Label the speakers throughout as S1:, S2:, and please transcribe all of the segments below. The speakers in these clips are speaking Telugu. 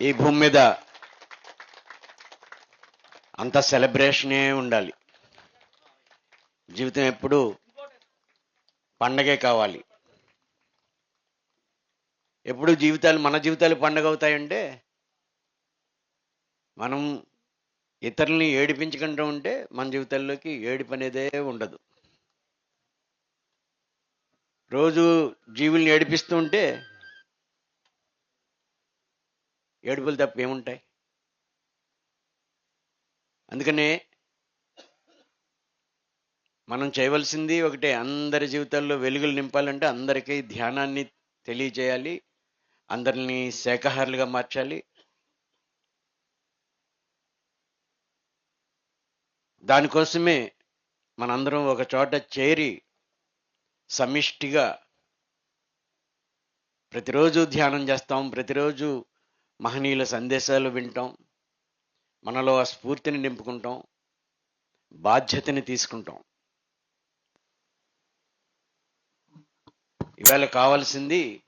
S1: ఈ భూమి మీద అంత సెలబ్రేషనే ఉండాలి. జీవితం ఎప్పుడు పండగే కావాలి. ఎప్పుడు జీవితాలు మన జీవితాలు పండగ అవుతాయంటే మనం ఇతరుల్ని ఏడిపించకుండా ఉంటే మన జీవితాల్లోకి ఏడిపు అనేదే ఉండదు. రోజు జీవుల్ని ఏడిపిస్తూ ఉంటే ఏడుపులు తప్ప ఏముంటాయి? అందుకనే మనం చేయవలసింది ఒకటే అందరి జీవితాల్లో వెలుగులు నింపాలంటే అందరికీ ధ్యానాన్ని తెలియజేయాలి అందరినీ శాఖాహారులుగా మార్చాలి. దానికోసమే మనందరం ఒక చోట చేరి సమిష్టిగా ప్రతిరోజు ధ్యానం చేస్తాం ప్రతిరోజు మహనీయుల సందేశాలు వింటాం. మనలో ఆ స్ఫూర్తిని నింపుకుంటాం. బాధ్యతని తీసుకుంటాం. ఇవాళ కావాల్సింది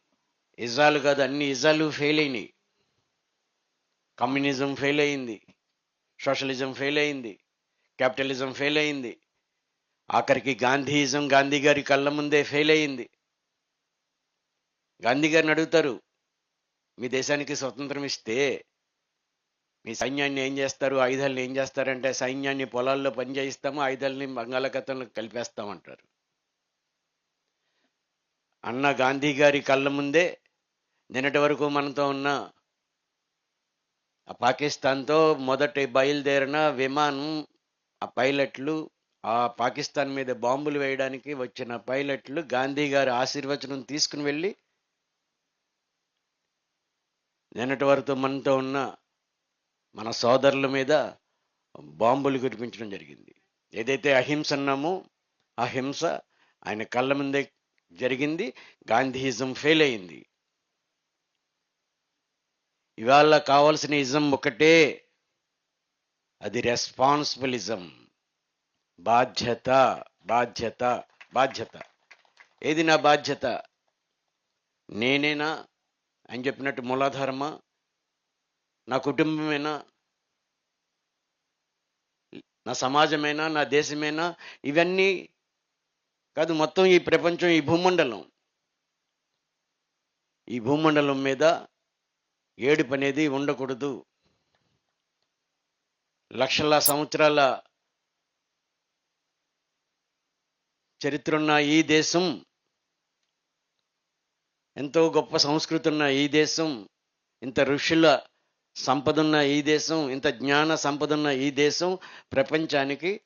S1: ఇజాలు కాదు అన్ని ఇజాలు ఫెయిల్ అయినాయి. కమ్యూనిజం ఫెయిల్ అయింది. సోషలిజం ఫెయిల్ అయింది. క్యాపిటలిజం ఫెయిల్ అయింది. ఆఖరికి గాంధీయిజం గాంధీ గారి కళ్ళ ముందే ఫెయిల్ అయింది. గాంధీ గారిని అడుగుతారు మీ దేశానికి స్వతంత్రం ఇస్తే మీ సైన్యాన్ని ఏం చేస్తారు? ఆయుధాలను ఏం చేస్తారంటే సైన్యాన్ని పొలాల్లో పనిచేయిస్తాము ఆయుధాలని బంగాళాఖాతంలో కలిపేస్తామంటారు. అన్న గాంధీ గారి కళ్ళ ముందే నిన్నటి వరకు మనతో ఉన్న ఆ పాకిస్తాన్తో మొదటి బయలుదేరిన విమానం ఆ పైలట్లు ఆ పాకిస్తాన్ మీద బాంబులు వేయడానికి వచ్చిన పైలట్లు గాంధీ గారి ఆశీర్వచనం తీసుకుని వెళ్ళి నిన్నటి వరకు మనతో ఉన్న మన సోదరుల మీద బాంబులు కురిపించడం జరిగింది. ఏదైతే అహింస అన్నామో ఆ హింస ఆయన కళ్ళ ముందే జరిగింది గాంధీయిజం ఫెయిల్ అయింది. ఇవాళ కావాల్సిన ఇజం ఒకటే అది రెస్పాన్సిబిలిజం. బాధ్యత బాధ్యత బాధ్యత. ఏది నా బాధ్యత? నేనేనా? అని చెప్పినట్టు మూలాధారమా? నా కుటుంబమైనా? నా సమాజమైనా? నా దేశమైనా? ఇవన్నీ కాదు మొత్తం ఈ ప్రపంచం ఈ భూమండలం. ఈ భూమండలం మీద ఏడుపు అనేది ఉండకూడదు. లక్షల సంవత్సరాల చరిత్ర ఉన్న ఈ దేశం ఎంతో గొప్ప సంస్కృతి ఉన్న ఈ దేశం ఇంత ఋషుల సంపద ఉన్న ఈ దేశం ఇంత జ్ఞాన సంపద ఉన్న ఈ దేశం ప్రపంచానికి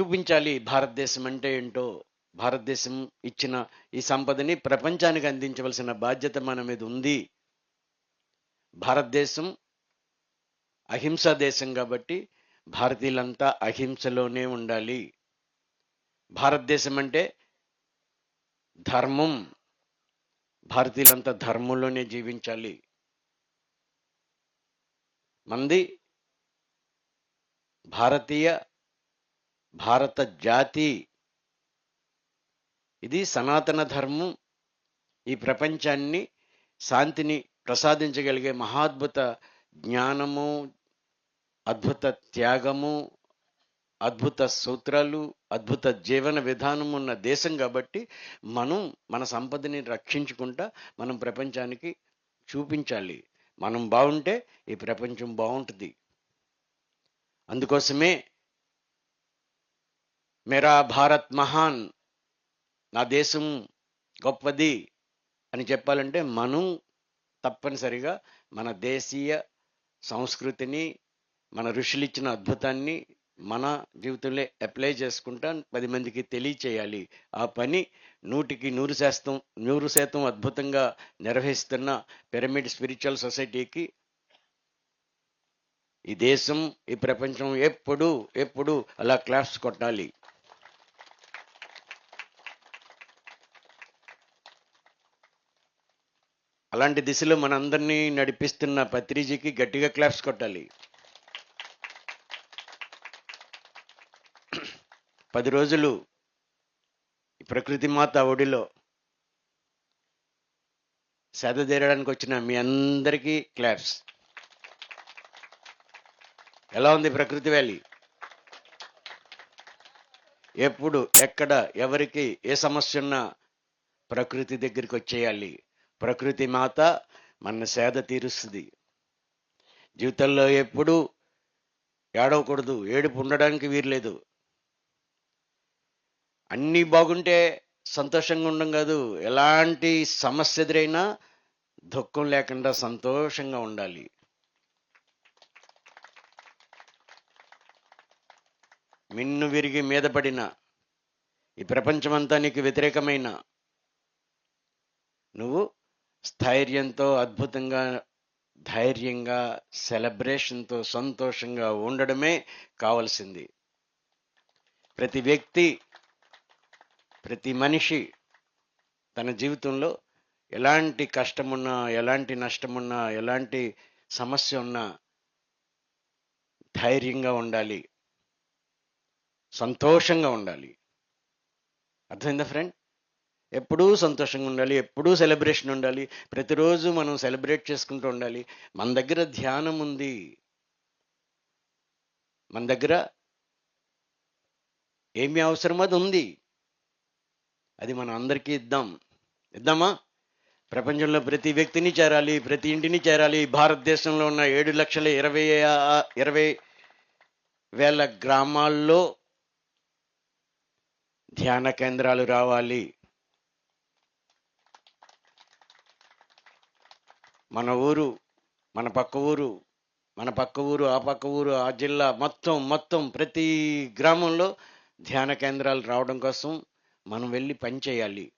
S1: చూపించాలి. భారతదేశం అంటే ఏంటో భారతదేశం ఇచ్చిన ఈ సంపదని ప్రపంచానికి అందించవలసిన బాధ్యత మన మీద ఉంది. భారతదేశం అహింసా దేశం కాబట్టి భారతీయులంతా అహింసలోనే ఉండాలి. భారతదేశం అంటే ధర్మం. భారతీయులంతా ధర్మంలోనే జీవించాలి. మంది భారతీయ భారత జాతి. ఇది సనాతన ధర్మం. ఈ ప్రపంచాన్ని శాంతిని ప్రసాదించగలిగే మహాద్భుత జ్ఞానము అద్భుత త్యాగము అద్భుత సూత్రాలు అద్భుత జీవన విధానం ఉన్న దేశం కాబట్టి మనం మన సంపదని రక్షించుకుంటా మనం ప్రపంచానికి చూపించాలి. మనం బాగుంటే ఈ ప్రపంచం బాగుంటుంది. అందుకోసమే మేరా భారత్ మహాన్ నా దేశం గొప్పది అని చెప్పాలంటే మనం తప్పనిసరిగా మన దేశీయ సంస్కృతిని మన ఋషులు ఇచ్చిన అద్భుతాన్ని మన జీవితంలో అప్లై చేసుకుంటా పది మందికి తెలియచేయాలి. ఆ పని నూటికి నూరు శాతం నూరు శాతం అద్భుతంగా నిర్వహిస్తున్న పిరమిడ్ స్పిరిచువల్ సొసైటీకి ఈ దేశం ఈ ప్రపంచం ఎప్పుడు ఎప్పుడు అలా క్లాప్స్ కొట్టాలి. అలాంటి దిశలో మనందరినీ నడిపిస్తున్న పత్రిజీకి గట్టిగా క్లాప్స్ కొట్టాలి. పది రోజులు ప్రకృతి మాత ఒడిలో సేద తీరడానికి వచ్చిన మీ అందరికీ క్లాప్స్. ఎలా ఉంది ప్రకృతి వ్యాలీ? ఎప్పుడు ఎక్కడ ఎవరికి ఏ సమస్య ఉన్నా ప్రకృతి దగ్గరికి వచ్చేయాలి. ప్రకృతి మాత మన సేద తీరుస్తుంది. జీవితంలో ఎప్పుడు ఏడవకూడదు. ఏడుపు ఉండడానికి వీర్లేదు అన్నీ బాగుంటే సంతోషంగా ఉండడం కాదు. ఎలాంటి సమస్య ఎదురైనా దుఃఖం లేకుండా సంతోషంగా ఉండాలి. మిన్ను విరిగి మీద పడిన ఈ ప్రపంచమంతా నీకు వ్యతిరేకమైన నువ్వు స్థైర్యంతో అద్భుతంగా ధైర్యంగా సెలబ్రేషన్తో సంతోషంగా ఉండడమే కావలసింది. ప్రతి వ్యక్తి ప్రతి మనిషి తన జీవితంలో ఎలాంటి కష్టమున్నా ఎలాంటి నష్టమున్నా ఎలాంటి సమస్య ఉన్నా ధైర్యంగా ఉండాలి. సంతోషంగా ఉండాలి. అర్థమైందా ఫ్రెండ్? ఎప్పుడూ సంతోషంగా ఉండాలి ఎప్పుడూ సెలబ్రేషన్ ఉండాలి ప్రతిరోజు మనం సెలబ్రేట్ చేసుకుంటూ ఉండాలి. మన దగ్గర ధ్యానం ఉంది. మన దగ్గర ఏమి అవసరమో అది ఉంది. అది మనం అందరికీ ఇద్దాం. ఇద్దామా? ప్రపంచంలో ప్రతి వ్యక్తిని చేరాలి ప్రతి ఇంటిని చేరాలి. భారతదేశంలో ఉన్న ఏడు లక్షల ఇరవై ఇరవై వేల గ్రామాల్లో ధ్యాన కేంద్రాలు రావాలి. మన ఊరు మన పక్క ఊరు మన పక్క ఊరు ఆ పక్క ఊరు ఆ జిల్లా మొత్తం మొత్తం ప్రతి గ్రామంలో ధ్యాన కేంద్రాలు రావడం కోసం మనం వెళ్ళి పని చేయాలి.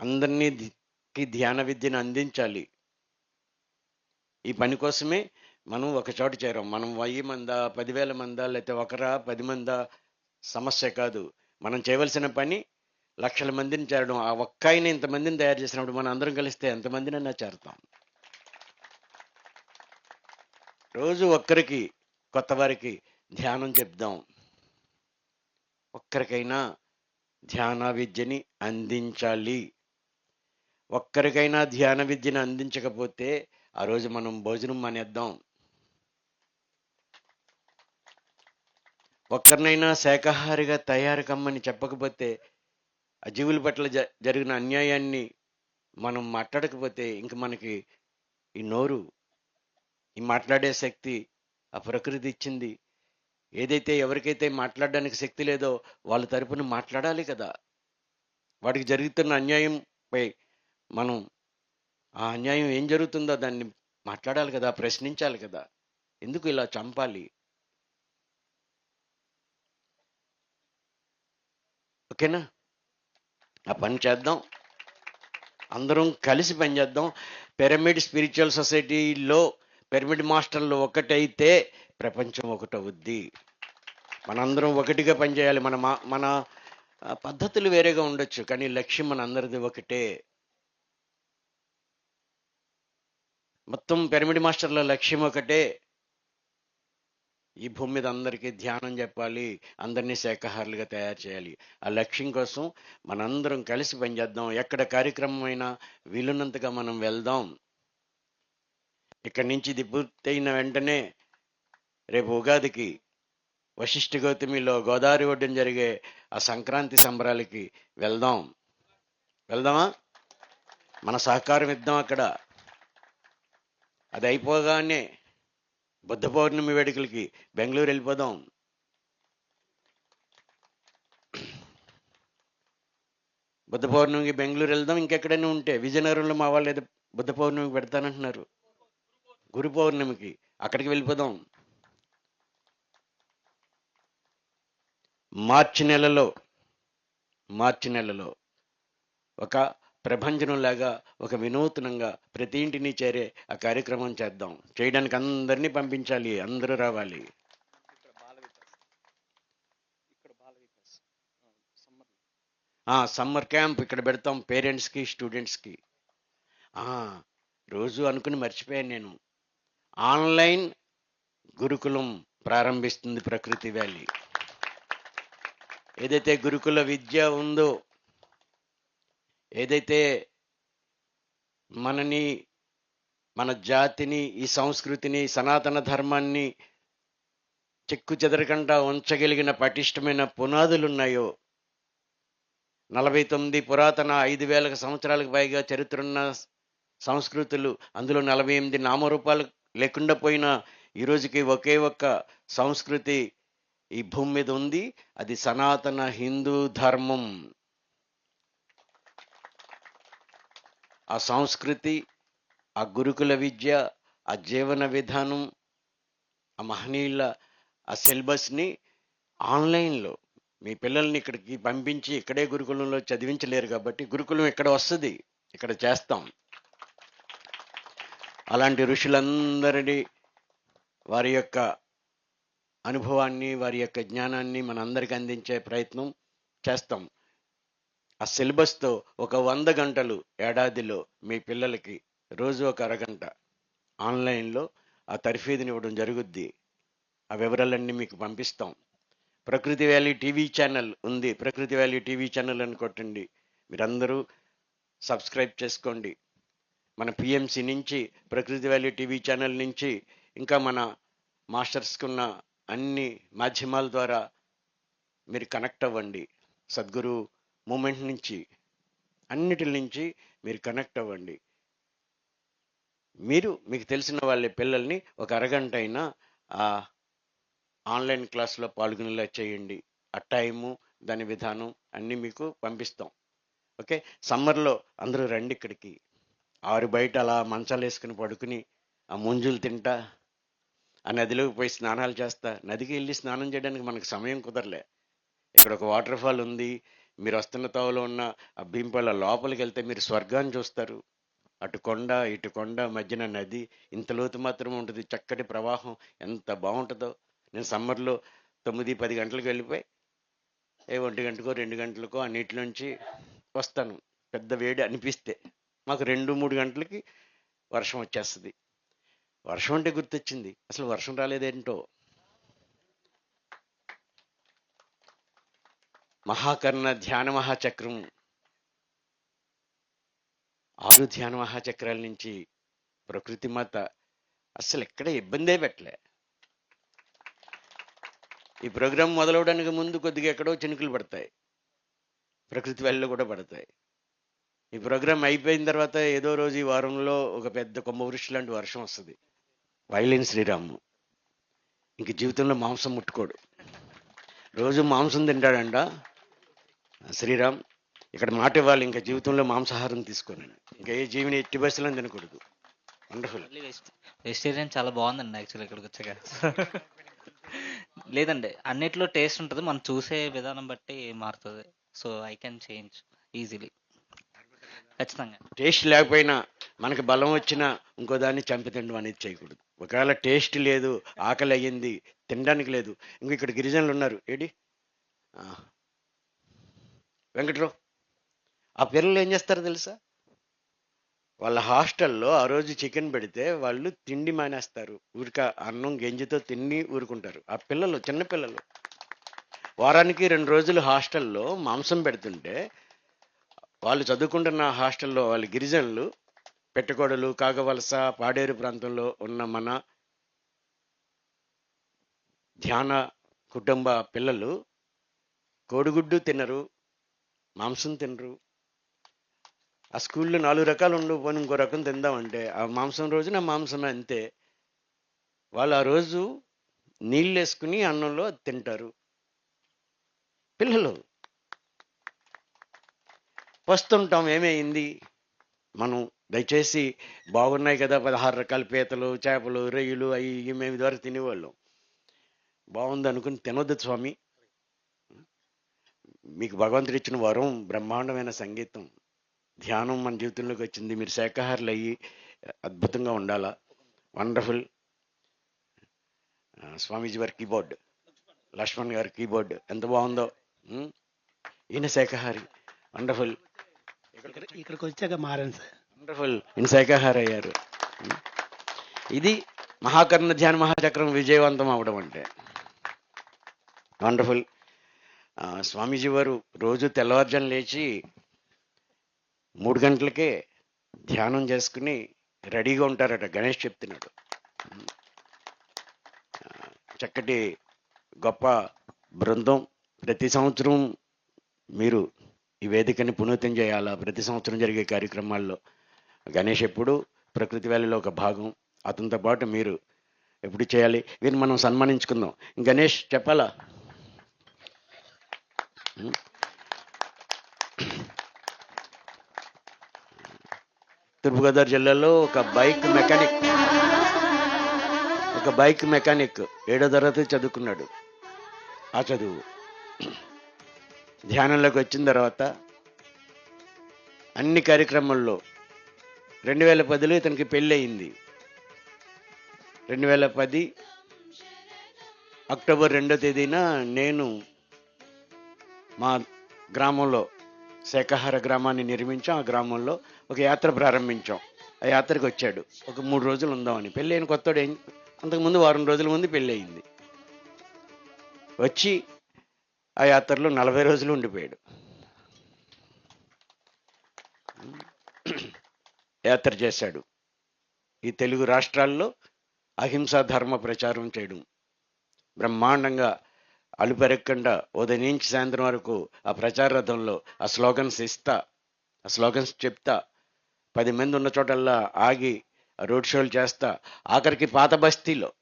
S1: అందరినీ ధ్యాన విద్యను అందించాలి. ఈ పని కోసమే మనం ఒక చోట చేరాం. మనం వెయ్యి మందా పదివేల మందా లేకపోతే ఒకరా పది మందా సమస్య కాదు. మనం చేయవలసిన పని లక్షల మందిని చేరడం. ఆ ఒక్క ఆయన ఇంతమందిని తయారు చేసినప్పుడు మనం అందరం కలిస్తే ఎంతమందినైనా చేరుతాం. రోజు ఒక్కరికి కొత్త వారికి ధ్యానం చెప్దాం. ఒక్కరికైనా ధ్యాన విద్యని అందించాలి. ఒక్కరికైనా ధ్యాన విద్యను అందించకపోతే ఆ రోజు మనం భోజనం మానేద్దాం. ఒక్కరినైనా శాకాహారిగా తయారు కమ్మని చెప్పకపోతే ఆ జీవుల పట్ల జ- జరిగిన అన్యాయాన్ని మనం మాట్లాడకపోతే ఇంక మనకి ఈ నోరు ఈ మాట్లాడే శక్తి ఆ ప్రకృతి ఇచ్చింది. ఏదైతే ఎవరికైతే మాట్లాడడానికి శక్తి లేదో వాళ్ళ తరపున మాట్లాడాలి కదా. వాడికి జరుగుతున్న అన్యాయంపై మనం ఆ అన్యాయం ఏం జరుగుతుందో దాన్ని మాట్లాడాలి కదా ప్రశ్నించాలి కదా. ఎందుకు ఇలా చంపాలి? ఓకేనా? ఆ పని చేద్దాం. అందరం కలిసి పనిచేద్దాం పిరమిడ్ స్పిరిచువల్ సొసైటీలో పిరమిడ్ మాస్టర్లు ఒకటైతే ప్రపంచం ఒకటవుద్ది. మనందరం ఒకటిగా పనిచేయాలి. మన మన పద్ధతులు వేరేగా ఉండొచ్చు కానీ లక్ష్యం మన అందరిది ఒకటే. మొత్తం పిరమిడ్ మాస్టర్ల లక్ష్యం ఒకటే. ఈ భూమి మీద అందరికీ ధ్యానం చెప్పాలి అందరినీ శాఖాహారులుగా తయారు చేయాలి. ఆ లక్ష్యం కోసం మనందరం కలిసి పనిచేద్దాం. ఎక్కడ కార్యక్రమం అయినా వీలున్నంతగా మనం వెళ్దాం. ఇక్కడి నుంచి ఇది పూర్తయిన వెంటనే రేపు ఉగాదికి వశిష్ఠ గౌతమిలో గోదావరి ఒడ్డున జరిగే ఆ సంక్రాంతి సంబరాలకి వెళ్దాం. వెళ్దామా? మన సహకారం ఇద్దాం అక్కడ. అది అయిపోగానే బుద్ధ పౌర్ణమి వేడుకలకి బెంగళూరు వెళ్ళిపోదాం. బుద్ధ పౌర్ణమికి బెంగళూరు వెళ్దాం. ఇంకెక్కడైనా ఉంటే విజయనగరంలో మా వాళ్ళు ఏదో బుద్ధ పౌర్ణమికి పెడతానంటున్నారు. గురు పౌర్ణమికి అక్కడికి వెళ్ళిపోదాం. మార్చి నెలలో మార్చి నెలలో ఒక ప్రభంజనంలాగా ఒక వినూత్నంగా ప్రతి ఇంటిని చేరే ఆ కార్యక్రమం చేద్దాం. చేయడానికి అందరినీ పంపించాలి అందరూ రావాలి.
S2: సమ్మర్
S1: క్యాంప్ ఇక్కడ పెడతాం పేరెంట్స్కి స్టూడెంట్స్కి. రోజు అనుకుని మర్చిపోయాను నేను. ఆన్లైన్ గురుకులం ప్రారంభిస్తుంది ప్రకృతి వ్యాలీ. ఏదైతే గురుకుల విద్య ఉందో ఏదైతే మనని మన జాతిని ఈ సంస్కృతిని సనాతన ధర్మాన్ని చెక్కు చెదరకుండా ఉంచగలిగిన పటిష్టమైన పునాదులు ఉన్నాయో నలభై తొమ్మిది పురాతన ఐదు వేల సంవత్సరాలకు పైగా చరిత్ర ఉన్న సంస్కృతులు అందులో నలభై ఎనిమిది నామరూపాలు లేకుండా పోయిన ఈరోజుకి ఒకే ఒక్క సంస్కృతి ఈ భూమి మీద ఉంది. అది సనాతన హిందూ ధర్మం. ఆ సంస్కృతి ఆ గురుకుల విద్య ఆ జీవన విధానం ఆ మహనీయుల ఆ సిలబస్ని ఆన్లైన్లో మీ పిల్లల్ని ఇక్కడికి పంపించి ఇక్కడే గురుకులంలో చదివించలేరు కాబట్టి గురుకులం ఇక్కడ వస్తుంది? ఇక్కడ చేస్తాం. అలాంటి ఋషులందరినీ వారి యొక్క అనుభవాన్ని వారి యొక్క జ్ఞానాన్ని మనందరికి అందించే ప్రయత్నం చేస్తాం. ఆ సిలబస్తో ఒక వంద గంటలు ఏడాదిలో మీ పిల్లలకి రోజు ఒక అరగంట ఆన్లైన్లో ఆ తర్ఫీదుని ఇవ్వడం జరుగుద్ది. ఆ వివరాలన్నీ మీకు పంపిస్తాం. ప్రకృతి వ్యాలీ టీవీ ఛానల్ ఉంది. ప్రకృతి వ్యాలీ టీవీ ఛానల్ అని కొట్టండి. మీరందరూ సబ్స్క్రైబ్ చేసుకోండి. మన పిఎంసి నుంచి ప్రకృతి వ్యాలీ టీవీ ఛానల్ నుంచి ఇంకా మన మాస్టర్స్కున్న అన్ని మాధ్యమాల ద్వారా మీరు కనెక్ట్ అవ్వండి. సద్గురు మూమెంట్ నుంచి అన్నిటి నుంచి మీరు కనెక్ట్ అవ్వండి. మీరు మీకు తెలిసిన వాళ్ళ పిల్లల్ని ఒక అరగంట అయినా ఆ ఆన్లైన్ క్లాస్లో పాల్గొనేలా చేయండి. ఆ టైము దాని విధానం అన్నీ మీకు పంపిస్తాం. ఓకే? సమ్మర్లో అందరూ రండి ఇక్కడికి. ఆరు బయట అలా మంచాలు వేసుకుని పడుకుని ఆ ముంజులు తింటా ఆ నదిలోకి పోయి స్నానాలు చేస్తా. నదికి వెళ్ళి స్నానం చేయడానికి మనకు సమయం కుదరలే. ఇక్కడ ఒక వాటర్ ఫాల్ ఉంది. మీరు వస్తున్న తావులో ఉన్న ఆ భీంపల్ల లోపలికి వెళ్తే మీరు స్వర్గాన్ని చూస్తారు. అటు కొండ ఇటు కొండ మధ్యన నది. ఇంత లోతు మాత్రం ఉంటుంది. చక్కటి ప్రవాహం. ఎంత బాగుంటుందో. నేను సమ్మర్లో తొమ్మిది పది గంటలకు వెళ్ళిపోయి ఏ ఒంటి గంటకో రెండు గంటలకో ఆ నీటిలోంచి వస్తాను. పెద్ద వేడి అనిపిస్తే. మాకు రెండు మూడు గంటలకి వర్షం వచ్చేస్తుంది. వర్షం అంటే గుర్తొచ్చింది. అసలు వర్షం రాలేదేంటో. మహాకర్ణ ధ్యాన మహాచక్రం. ఆరు ధ్యాన మహాచక్రాల నుంచి ప్రకృతి మాత అసలు ఎక్కడ ఇబ్బందే పెట్టలే. ఈ ప్రోగ్రాం మొదలవడానికి ముందు కొద్దిగా ఎక్కడో చినుకులు పడతాయి. ప్రకృతి వెళ్ళలో కూడా పడతాయి. ఈ ప్రోగ్రామ్ అయిపోయిన తర్వాత ఏదో రోజు ఈ వారంలో ఒక పెద్ద కొమ్మవృష్టి లాంటి వర్షం వస్తుంది. వైలిన్ శ్రీరాము. ఇంక జీవితంలో మాంసం ముట్టుకోడు. రోజు మాంసం తింటాడంట శ్రీరామ్. ఇక్కడ మాట ఇవ్వాలి ఇంకా జీవితంలో మాంసాహారం తీసుకోనండి ఇంకా ఏ జీవిని ఎట్టి బస్సులో తినకూడదు. వండర్ఫుల్
S3: వెజిటేరియన్ చాలా బాగుందండి యాక్చువల్లీ ఇక్కడికి వచ్చాక. లేదండి అన్నిట్లో టేస్ట్ ఉంటుంది. మనం చూసే విధానం బట్టి మారుతుంది. So I can change easily ఖచ్చితంగా.
S1: టేస్ట్ లేకపోయినా మనకి బలం వచ్చినా ఇంకో దాన్ని చంపి తినడం అనేది చేయకూడదు. ఒకవేళ టేస్ట్ లేదు ఆకలి అయ్యింది తినడానికి లేదు ఇంక ఇక్కడ గిరిజనులు ఉన్నారు. ఏడి? వెంకట్రావు ఆ పిల్లలు ఏం చేస్తారో తెలుసా? వాళ్ళ హాస్టల్లో ఆ రోజు చికెన్ పెడితే వాళ్ళు తిండి మానేస్తారు. ఊరిక అన్నం గెంజితో తిని ఊరుకుంటారు. ఆ పిల్లలు చిన్నపిల్లలు వారానికి రెండు రోజులు హాస్టల్లో మాంసం పెడుతుంటే వాళ్ళు చదువుకుంటున్న హాస్టల్లో వాళ్ళ గిరిజనులు పెట్టకోడలు కాగవలస పాడేరు ప్రాంతంలో ఉన్న మన ధ్యాన కుటుంబ పిల్లలు కోడిగుడ్డు తినరు మాంసం తినరు. ఆ స్కూల్లో నాలుగు రకాలు ఉండవు పోనీ ఇంకో రకం తిందామంటే ఆ మాంసం రోజున మాంసం అంతే. వాళ్ళు ఆ రోజు నీళ్ళు వేసుకుని అన్నంలో తింటారు. పిల్లలు వస్తుంటాం ఏమైంది? మనం దయచేసి బాగున్నాయి కదా పదహారు రకాల పీతలు చేపలు రొయ్యలు అవి ఇవి మేము ద్వారా తినేవాళ్ళం. బాగుంది అనుకుని తినొద్దు స్వామి. మీకు భగవంతుడు ఇచ్చిన వరం బ్రహ్మాండమైన సంగీతం. ధ్యానం మన జీవితంలోకి వచ్చింది. మీరు శాఖాహారులు అయ్యి అద్భుతంగా ఉండాలా? వండర్ఫుల్. స్వామీజీ వారి కీబోర్డ్. లక్ష్మణ్ గారి కీబోర్డ్. ఎంత బాగుందో. ఈయన శాఖాహారి వండర్ఫుల్
S4: ఇక్కడ ఇక్కడికి వచ్చాక మారాను సార్.
S1: వండర్ఫుల్ శాఖాహారి అయ్యారు? ఇది మహాకర్ణ ధ్యాన మహాచక్రం విజయవంతం అవడం అంటే. వండర్ఫుల్ స్వామీజీ వారు రోజు తెల్లవారుజాను లేచి మూడు గంటలకే ధ్యానం చేసుకుని రెడీగా ఉంటారట. గణేష్ చెప్తున్నాడు. చక్కటి గొప్ప బృందం. ప్రతి సంవత్సరం మీరు ఈ వేదికని పునీతం చేయాలా? ప్రతి సంవత్సరం జరిగే కార్యక్రమాల్లో. గణేష్ ఎప్పుడు ప్రకృతి వ్యాలీలో ఒక భాగం. అతనితో పాటు మీరు ఎప్పుడు చేయాలి? వీరిని మనం సన్మానించుకుందాం. గణేష్ చెప్పాలా? తూర్పుగోదావరి జిల్లాలో ఒక బైక్ మెకానిక్ ఒక బైక్ మెకానిక్ ఏడో తరగతి చదువుకున్నాడు. ఆ చదువు ధ్యానంలోకి వచ్చిన తర్వాత అన్ని కార్యక్రమాల్లో రెండు వేల పదిలో ఇతనికి పెళ్ళి అయింది రెండు వేల పది అక్టోబర్ రెండో తేదీన నేను మా గ్రామంలో శాఖాహార గ్రామాన్ని నిర్మించాం. ఆ గ్రామంలో ఒక యాత్ర ప్రారంభించాం. ఆ యాత్రకు వచ్చాడు. ఒక మూడు రోజులు ఉందామని. పెళ్ళి అయిన కొత్తడు అంతకుముందు వారం రోజుల ముందు పెళ్ళి అయింది వచ్చి ఆ యాత్రలో నలభై రోజులు ఉండిపోయాడు. యాత్ర చేశాడు. ఈ తెలుగు రాష్ట్రాల్లో అహింసా ధర్మ ప్రచారం చేయడం బ్రహ్మాండంగా అలుపెరగకుండా ఉదయం నుంచి సాయంత్రం వరకు ఆ ప్రచార రథంలో ఆ స్లోగన్స్ ఇస్తా ఆ స్లోగన్స్ చెప్తా పది మంది ఉన్న చోటల్లా ఆగి రోడ్ షోలు చేస్తా. ఆఖరికి పాత బస్తీలో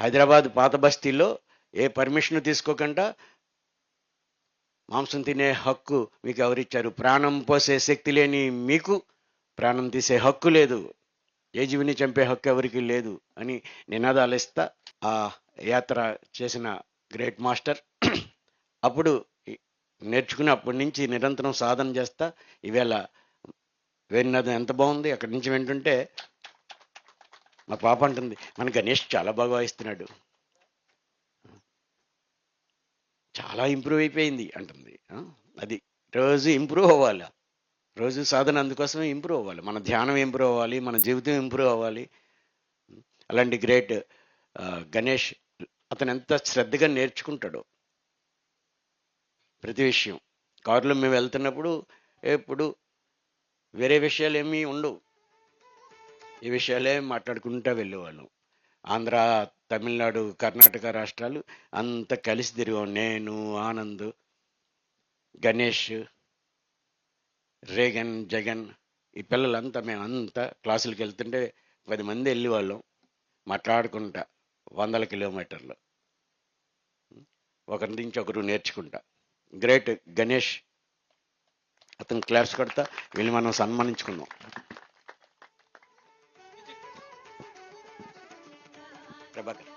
S1: హైదరాబాద్ పాత బస్తీలో ఏ పర్మిషన్ తీసుకోకుండా మాంసం తినే హక్కు మీకు ఎవరిచ్చారు? ప్రాణం పోసే శక్తి లేని మీకు ప్రాణం తీసే హక్కు లేదు. ఏ జీవిని చంపే హక్కు ఎవరికి లేదు అని నినాదాలు ఇస్తా. ఆ యాత్ర చేసిన గ్రేట్ మాస్టర్ అప్పుడు నేర్చుకుని అప్పటి నుంచి నిరంతరం సాధన చేస్తా. ఈవేళ విన్నది ఎంత బాగుంది? అక్కడి నుంచి వింటుంటే మా పాప అంటుంది మన గణేష్ చాలా బాగా వాయిస్తున్నాడు. చాలా ఇంప్రూవ్ అయిపోయింది అంటుంది. అది రోజు ఇంప్రూవ్ అవ్వాలి. రోజు సాధన అందుకోసమే ఇంప్రూవ్ అవ్వాలి. మన ధ్యానం ఇంప్రూవ్ అవ్వాలి మన జీవితం ఇంప్రూవ్ అవ్వాలి. అలాంటి గ్రేట్ గణేష్ అతను ఎంత శ్రద్ధగా నేర్చుకుంటాడో ప్రతి విషయం. కారులో మేము వెళ్తున్నప్పుడు ఎప్పుడు వేరే విషయాలు ఏమీ ఉండవు. ఈ విషయాలే మాట్లాడుకుంటూ వెళ్ళేవాళ్ళం. ఆంధ్ర తమిళనాడు కర్ణాటక రాష్ట్రాలు అంతా కలిసి తిరిగాం నేను ఆనంద్ గణేష్ రేగన్ జగన్ ఈ పిల్లలంతా మేమంతా క్లాసులకు వెళ్తుంటే పది మంది వెళ్ళి వాళ్ళం మాట్లాడుకుంటా వందల కిలోమీటర్లు. ఒకరి నుంచి ఒకరు నేర్చుకుంటా. గ్రేట్ గణేష్ అతను క్లాస్ కొడతా వీళ్ళు మనం సన్మానించుకుందాం ప్రభాకర్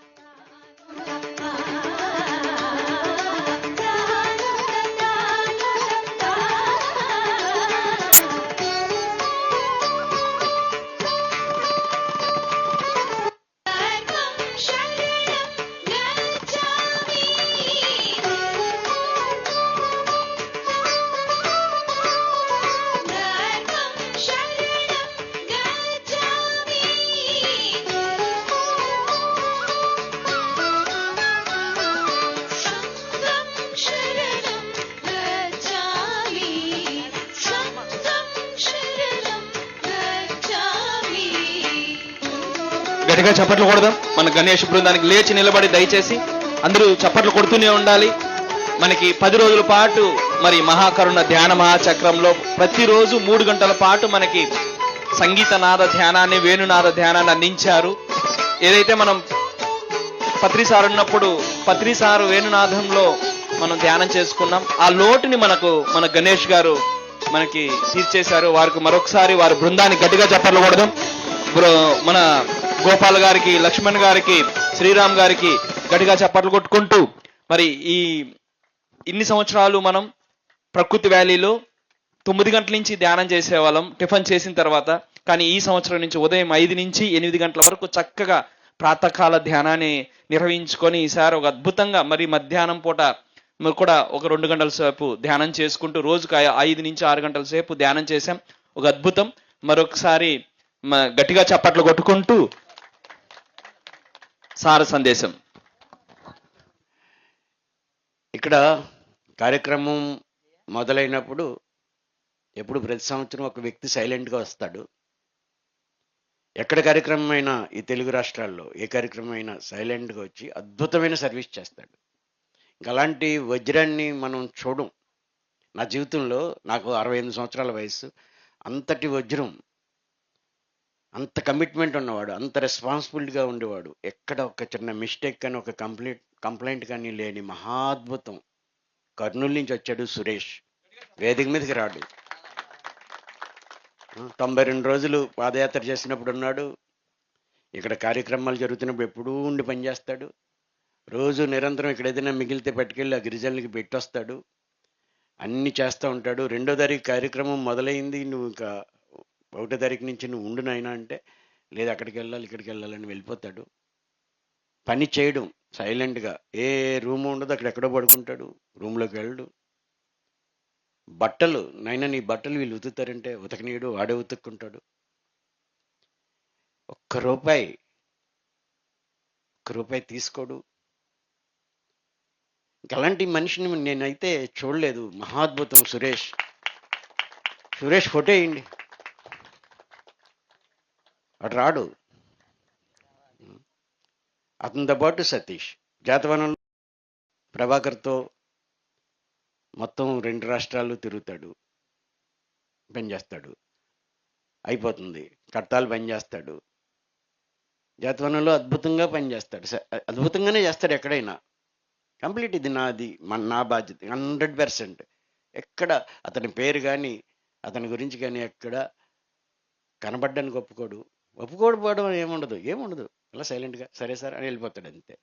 S2: గట్టిగా చప్పట్లు కొడదాం. మన గణేష్ బృందానికి లేచి నిలబడి దయచేసి అందరూ చప్పట్లు కొడుతూనే ఉండాలి. మనకి పది రోజుల పాటు మరి మహాకరుణ ధ్యాన మహాచక్రంలో ప్రతిరోజు మూడు గంటల పాటు మనకి సంగీత నాద ధ్యానాన్ని వేణునాద ధ్యానాన్ని అందించారు. ఏదైతే మనం పత్రిసారు ఉన్నప్పుడు పత్రిసారు వేణునాథంలో మనం ధ్యానం చేసుకున్నాం. ఆ లోటుని మనకు మన గణేష్ గారు మనకి తీర్చేశారు. వారికి మరొకసారి వారి బృందానికి గట్టిగా చప్పట్లు మన గోపాల్ గారికి లక్ష్మణ్ గారికి శ్రీరామ్ గారికి గట్టిగా చప్పట్లు కొట్టుకుంటూ మరి ఈ ఇన్ని సంవత్సరాలు మనం ప్రకృతి వ్యాలీలో తొమ్మిది గంటల నుంచి ధ్యానం చేసేవాళ్ళం టిఫిన్ చేసిన తర్వాత. కానీ ఈ సంవత్సరం నుంచి ఉదయం ఐదు నుంచి ఎనిమిది గంటల వరకు చక్కగా ప్రాతకాల ధ్యానాన్ని నిర్వహించుకొని ఈసారి ఒక అద్భుతంగా మరి మధ్యాహ్నం పూట కూడా ఒక రెండు గంటల సేపు ధ్యానం చేసుకుంటూ రోజుకు ఐదు నుంచి ఆరు గంటల సేపు ధ్యానం చేశాం. ఒక అద్భుతం. మరొకసారి గట్టిగా చప్పట్లు కొట్టుకుంటూ సార సందేశం.
S1: ఇక్కడ కార్యక్రమం మొదలైనప్పుడు ఎప్పుడు ప్రతి సంవత్సరం ఒక వ్యక్తి సైలెంట్గా వస్తాడు. ఎక్కడ కార్యక్రమం అయినా ఈ తెలుగు రాష్ట్రాల్లో ఏ కార్యక్రమం అయినా సైలెంట్గా వచ్చి అద్భుతమైన సర్వీస్ చేస్తాడు. ఇంకా అలాంటి వజ్రాన్ని మనం చూడం. నా జీవితంలో నాకు అరవై ఎనిమిది సంవత్సరాల వయసు అంతటి వజ్రం అంత కమిట్మెంట్ ఉన్నవాడు అంత రెస్పాన్సిబిలిటీగా ఉండేవాడు. ఎక్కడ ఒక చిన్న మిస్టేక్ కానీ ఒక కంప్లీట్ కంప్లైంట్ కానీ లేని మహాద్భుతం. కర్నూలు నుంచి వచ్చాడు సురేష్. వేదిక మీదకి రాడు. తొంభై రెండు రోజులు పాదయాత్ర చేసినప్పుడు ఉన్నాడు. ఇక్కడ కార్యక్రమాలు జరుగుతున్నప్పుడు ఎప్పుడూ ఉండి పనిచేస్తాడు. రోజు నిరంతరం ఇక్కడ ఏదైనా మిగిలితే పట్టుకెళ్ళి ఆ గిరిజనులకి పెట్టొస్తాడు. అన్ని చేస్తూ ఉంటాడు. రెండో తారీఖు కార్యక్రమం మొదలైంది. నువ్వు ఇంకా ఒకటో తారీఖు నుంచి నువ్వు ఉండు నాయనా అంటే లేదు అక్కడికి వెళ్ళాలి ఇక్కడికి వెళ్ళాలని వెళ్ళిపోతాడు. పని చేయడం సైలెంట్గా. ఏ రూమ్ ఉండదు అక్కడ ఎక్కడో పడుకుంటాడు రూమ్లోకి వెళ్ళడు. బట్టలు నైనా నీ బట్టలు వీళ్ళు ఉతుకుతారంటే ఉతకనీయడు వాడే ఉతుక్కుంటాడు. ఒక్క రూపాయి ఒక్క రూపాయి తీసుకోడు. అలాంటి మనిషిని నేనైతే చూడలేదు. మహాద్భుతం సురేష్. సురేష్ ఫోటో వేయండి. అటు రాడు. అతనితో పాటు సతీష్ జాతవనంలో ప్రభాకర్తో మొత్తం రెండు రాష్ట్రాలు తిరుగుతాడు. పనిచేస్తాడు అయిపోతుంది. కట్టాలు పనిచేస్తాడు జాతవనంలో అద్భుతంగా పనిచేస్తాడు స- అద్భుతంగానే చేస్తాడు ఎక్కడైనా. కంప్లీట్ ఇది నాది మన నా బాధ్యత హండ్రెడ్ పర్సెంట్. ఎక్కడ అతని పేరు కానీ అతని గురించి కానీ ఎక్కడ కనబడ్డానికి ఒప్పుకోడు. ఒప్పుకోకపోవడం ఏముండదు. ఏముండదు. అలా సైలెంట్గా సరే సార్ అని వెళ్ళిపోతాడు అంతే.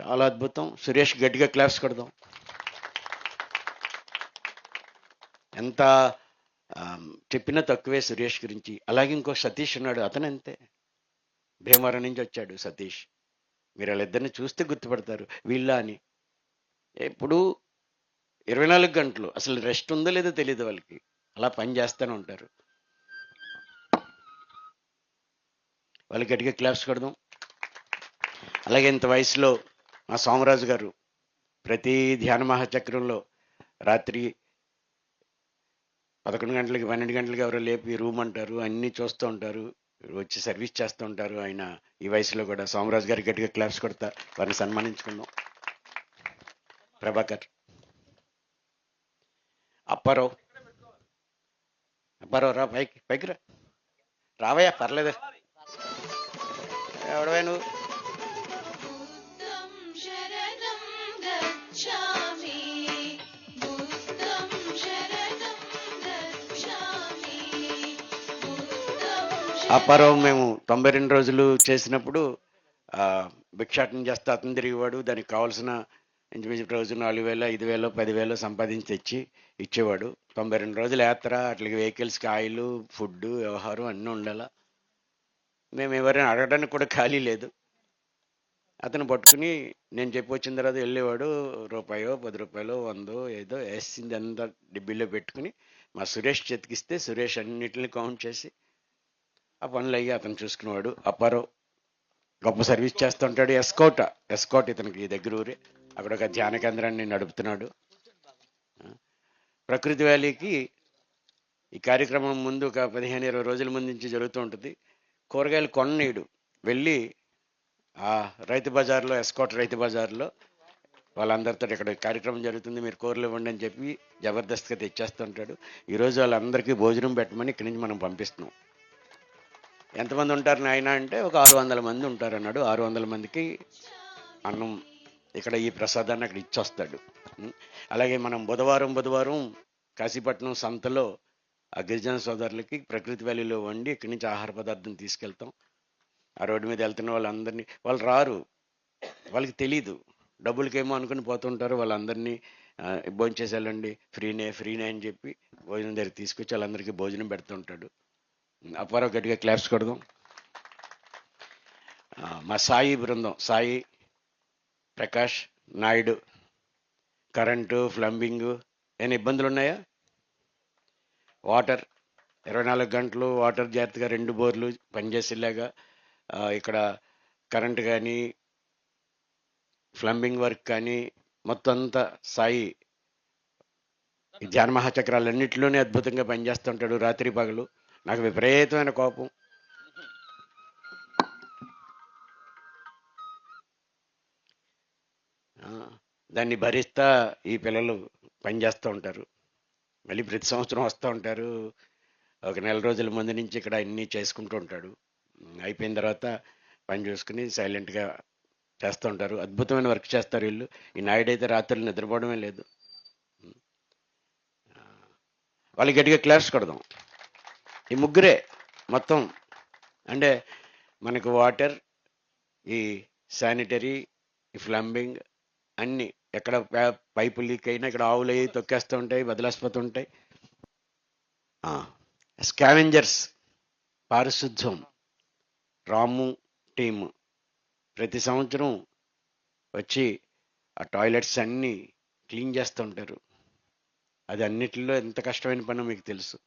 S1: చాలా అద్భుతం. సురేష్ గట్టిగా క్లాప్స్ కొడదాం. ఎంత చెప్పినా తక్కువే సురేష్ గురించి. అలాగే ఇంకో సతీష్ ఉన్నాడు. అతను అంతే. భీమవరం నుంచి వచ్చాడు సతీష్. మీరు వాళ్ళిద్దరిని చూస్తే గుర్తుపడతారు. వీళ్ళ అని. ఎప్పుడు ఇరవై నాలుగు గంటలు. అసలు రెస్ట్ ఉందో లేదో తెలియదు వాళ్ళకి. అలా పని చేస్తూనే ఉంటారు. వాళ్ళకి గట్టిగా క్లాప్స్ కొడదాం. అలాగే ఇంత వయసులో మా సోమరాజు గారు ప్రతి ధ్యాన మహాచక్రంలో రాత్రి పదకొండు గంటలకి పన్నెండు గంటలకి ఎవరో లేపి రూమ్ అంటారు అన్నీ చూస్తూ ఉంటారు వచ్చి సర్వీస్ చేస్తూ ఉంటారు. ఆయన ఈ వయసులో కూడా సోమరాజు గారికి గట్టిగా క్లాప్స్ కొడతా వారిని సన్మానించుకుందాం. ప్రభాకర్. అప్పారావు. అప్పారావు రా పైకి పైకి రా. రావయ్యా పర్లేదు. ఎవడవే నువ్వు పర్వం మేము తొంభై రెండు రోజులు చేసినప్పుడు భిక్షాటం చేస్తే అతను తిరిగేవాడు. దానికి కావాల్సిన ఇంచుమించు రోజు నాలుగు వేల ఐదు వేలు పదివేలు సంపాదించి తెచ్చి ఇచ్చేవాడు. తొంభై రెండు రోజులు యాత్ర అట్లకి వెహికల్స్కి ఆయిల్ ఫుడ్ వ్యవహారం అన్నీ ఉండాలా. మేము ఎవరైనా అడగడానికి కూడా ఖాళీ లేదు. అతను పట్టుకుని నేను చెప్పి వచ్చిన తర్వాత వెళ్ళేవాడు రూపాయో పది రూపాయలు వందో ఏదో వేసింది అంతా డిబ్బీలో పెట్టుకుని మా సురేష్ చెతికిస్తే సురేష్ అన్నిటిని కౌంట్ చేసి ఆ పనులు అయ్యి అతను చూసుకునేవాడు. అప్పారో గొప్ప సర్వీస్ చేస్తుంటాడు ఎస్కోట. ఎస్కోట్ ఇతనికి దగ్గర ఊరే. అక్కడ ఒక ధ్యాన కేంద్రాన్ని నడుపుతున్నాడు. ప్రకృతి వ్యాలీకి ఈ కార్యక్రమం ముందు ఒక పదిహేను ఇరవై రోజుల ముందు నుంచి జరుగుతూ ఉంటుంది. కూరగాయలు కొన్నీడు. వెళ్ళి ఆ రైతు బజార్లో ఎస్కోట్ రైతు బజార్లో వాళ్ళందరితో ఇక్కడ కార్యక్రమం జరుగుతుంది. మీరు కూరలు ఇవ్వండి అని చెప్పి జబర్దస్త్గా తెచ్చేస్తుంటాడు. ఈరోజు వాళ్ళందరికీ భోజనం పెట్టమని ఇక్కడి నుంచి మనం పంపిస్తున్నాం. ఎంతమంది ఉంటారు నాయన అంటే ఒక ఆరు వందల మంది ఉంటారు అన్నాడు. ఆరు వందల మందికి అన్నం ఇక్కడ ఈ ప్రసాదాన్ని అక్కడ ఇచ్చొస్తాడు. అలాగే మనం బుధవారం బుధవారం కాశీపట్నం సంతలో ఆ గిరిజన సోదరులకి ప్రకృతి వ్యాలీలో వండి ఇక్కడి నుంచి ఆహార పదార్థం తీసుకెళ్తాం. ఆ రోడ్డు మీద వెళ్తున్న వాళ్ళందరినీ వాళ్ళు రారు. వాళ్ళకి తెలీదు. డబ్బులకేమో అనుకుని పోతుంటారు. వాళ్ళందరినీ భోంచేసేళ్ళండి ఫ్రీనే ఫ్రీనే అని చెప్పి భోజనం దగ్గర తీసుకొచ్చి వాళ్ళందరికీ భోజనం పెడుతుంటాడు. అప్పారావు గట్టిగా క్లాప్స్ కొడదాం. మా సాయి బృందం సాయి ప్రకాష్ నాయుడు కరెంటు ప్లంబింగ్ ఏమైనా ఇబ్బందులు ఉన్నాయా వాటర్ ఇరవై నాలుగు గంటలు వాటర్ జాగ్రత్తగా రెండు బోర్లు పనిచేసేలాగా ఇక్కడ కరెంట్ కానీ ప్లంబింగ్ వర్క్ కానీ మొత్తం అంతా సాయి చక్రాలన్నింటిలోనే అద్భుతంగా పనిచేస్తుంటాడు రాత్రి పగలు. నాకు విపరీతమైన కోపం. దాన్ని భరిస్తా ఈ పిల్లలు పనిచేస్తూ ఉంటారు. మళ్ళీ ప్రతి సంవత్సరం వస్తూ ఉంటారు. ఒక నెల రోజుల ముందు నుంచి ఇక్కడ అన్నీ చేసుకుంటూ ఉంటాడు. అయిపోయిన తర్వాత పని చూసుకుని సైలెంట్గా చేస్తూ ఉంటారు. అద్భుతమైన వర్క్ చేస్తారు వీళ్ళు. ఈ నాయుడు అయితే రాత్రులు నిద్రపోవడమే లేదు. వాళ్ళకి గట్టిగా క్లాస్ కొడదాం. ఈ ముగ్గురే మొత్తం అంటే మనకు వాటర్ ఈ శానిటరీ ఈ ప్లంబింగ్ అన్నీ ఎక్కడ పైపు లీక్ అయినా ఇక్కడ ఆవులు అవి తొక్కేస్తూ ఉంటాయి బదలాసిపోతూ ఉంటాయి. స్కావెంజర్స్ పారిశుద్ధ్యం రాము టీము ప్రతి సంవత్సరం వచ్చి ఆ టాయిలెట్స్ అన్నీ క్లీన్ చేస్తూ ఉంటారు. అది అన్నిటిలో ఎంత కష్టమైన పనో మీకు తెలుసు.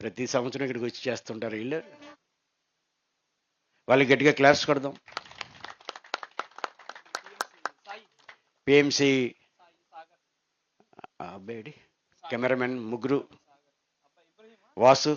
S1: ప్రతి సంవత్సరం ఇక్కడికి వచ్చి చేస్తుంటారు వీళ్ళు. వాళ్ళకి గట్టిగా క్లాస్ కొడదాం. పిఎంసి అబ్బాయి కెమెరామెన్ ముగ్గురు. వాసు.